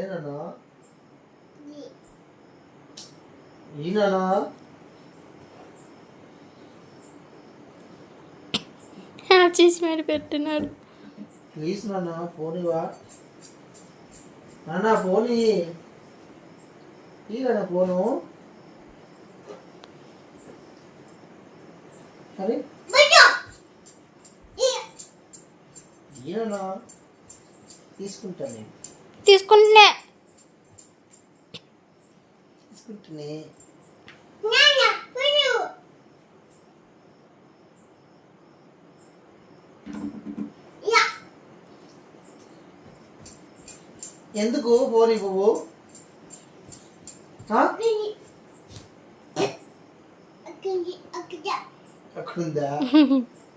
ఏనన్నా ఈయననా చేసి మరి పెట్టున్నాడు ప్లీజ్ నాన్న ఫోన్ ఇవా నాన్న ఫోన్ ఈయన ఫోను. అరే ఈయననా తీసుకుంటా నేను. తీసుకుంటున్నా. తీసుకుంటునే ఎందుకు ఫోన్ ఇవ్వవు? ఆ? అక్కడుందా?